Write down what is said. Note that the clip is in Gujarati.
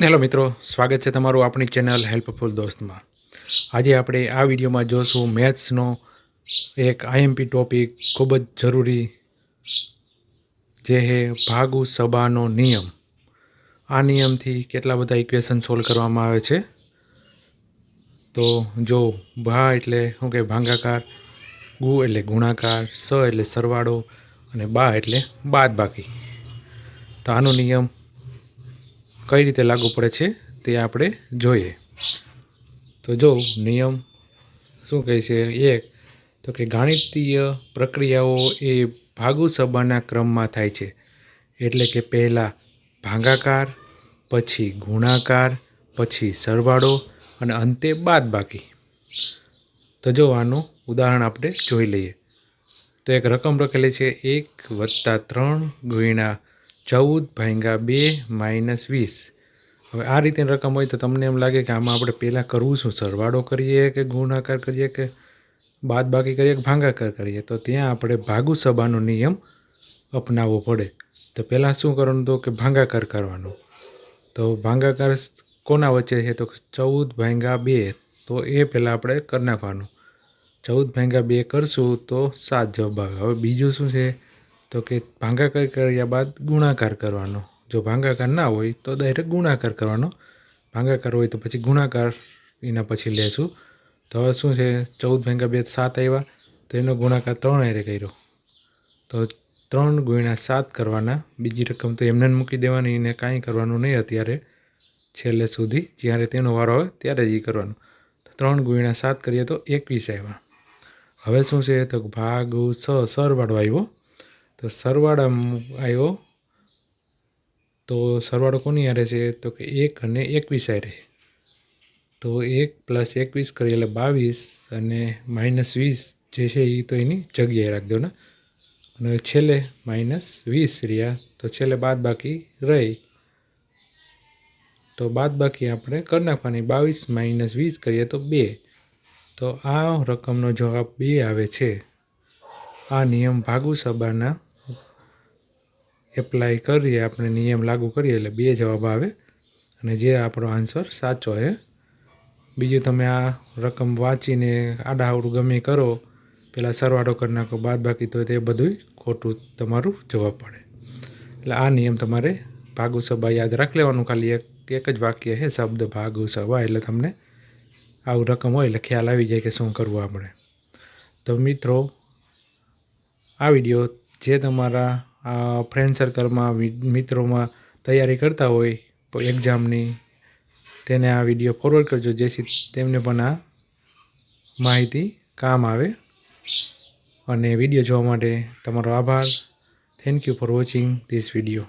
હેલો મિત્રો, સ્વાગત છે તમારું આપણી ચેનલ હેલ્પફુલ દોસ્તમાં. આજે આપણે આ વિડીયોમાં જોશું મેથ્સનો એક આઈએમપી ટોપિક ખૂબ જ જરૂરી, જે હે ભાગુ સભાનો નિયમ. આ નિયમથી કેટલા બધા ઇક્વેશન સોલ્વ કરવામાં આવે છે? તો જો ભા એટલે શું કે ભાંગાકાર, ગુ એટલે ગુણાકાર, સ એટલે સરવાળો અને બા એટલે બાદ બાકી તો આનો નિયમ કઈ રીતે લાગુ પડે છે તે આપણે જોઈએ. તો જો નિયમ શું કહે છે? એક, તો કે ગાણિતીય પ્રક્રિયાઓ એ ભાગુ સભાના ક્રમમાં થાય છે. એટલે કે પહેલાં ભાગાકાર, પછી ગુણાકાર, પછી સરવાળો અને અંતે બાદબાકી. તો જો આનું ઉદાહરણ આપણે જોઈ લઈએ. તો એક રકમ લખેલી છે, એક વત્તા ત્રણ ગુણ્યા ચૌદ ભાંગા બે માઇનસ વીસ. હવે આ રીતની રકમ હોય તો તમને એમ લાગે કે આમાં આપણે પહેલાં કરવું શું? સરવાળો કરીએ કે ગુણાકાર કરીએ કે બાદ બાકી કરીએ કે ભાંગાકાર કરીએ? તો ત્યાં આપણે ભાગુ સભાનો નિયમ અપનાવવો પડે. તો પહેલાં શું કરવાનું તો કે ભાંગાકાર કરવાનો. તો ભાંગાકાર કોના વચ્ચે છે? તો ચૌદ ભાંગા બે. તો એ પહેલાં આપણે કરી નાખવાનું. ચૌદ ભાંગા બે કરશું તો સાત જવાબ આવે. હવે બીજું શું છે? તો કે ભાંગાકાર કર્યા બાદ ગુણાકાર કરવાનો. જો ભાંગાકાર ના હોય તો ડાયરેક્ટ ગુણાકાર કરવાનો. ભાંગાકાર હોય તો પછી ગુણાકાર એના પછી લેશું. તો હવે શું છે? ચૌદ ભાંગા બે સાત આવ્યા તો એનો ગુણાકાર ત્રણ એરે કર્યો. તો ત્રણ ગુણ્યા સાત કરવાના. બીજી રકમ તો એમને મૂકી દેવાની. એને કાંઈ કરવાનું નહીં અત્યારે. છેલ્લે સુધી જ્યારે તેનો વારો આવે ત્યારે જ એ કરવાનું. તો ત્રણ ગુણ્યા સાત કરીએ તો એકવીસ આવ્યા હવે શું છે? તો ભાગ છ સરવાળો આવ્યો તો સરવાળા આવ્યો તો સરવાળો કોની હારે છે? તો કે એક અને એકવીસ હારે. તો એક પ્લસ એકવીસ કરીએ એટલે બાવીસ અને માઇનસ વીસ જે છે એ તો એની જગ્યાએ રાખી દો ને. અને છેલ્લે માઇનસ વીસ રહ્યા. તો છેલ્લે બાદ બાકી રહી. તો બાદ બાકી આપણે કરી નાખવાની. બાવીસ માઇનસ વીસ કરીએ તો બે. તો આ રકમનો જવાબ બે આવે છે. આ નિયમ ભાગુ સભાના એપ્લાય કરીએ, આપણે નિયમ લાગુ કરીએ એટલે બે જવાબ આવે અને જે આપણો આન્સર સાચો છે બીજું તમે આ રકમ વાંચીને આડાવડું ગમે કરો પહેલાં સરવાળો કરી નાખો બાદ બાકી તો તે બધું ખોટું તમારું જવાબ પડે. એટલે આ નિયમ તમારે ભાગુ સભા યાદ રાખી લેવાનું, ખાલી એક એક જ વાક્ય છે શબ્દ ભાગુ સભા, એટલે તમને આવું રકમ હોય એટલે ખ્યાલ આવી જાય કે શું કરવું આપણે. તો મિત્રો, આ વીડિયો જે તમારા ફ્રેન્ડ સર્કલમાં મિત્રોમાં તૈયારી કરતા હોય એક્ઝામની તેને આ વીડિયો ફોરવર્ડ કરજો. જેથી તેમને પણ આ માહિતી કામ આવે. અને વીડિયો જોવા માટે તમારો આભાર. Thank you for watching this video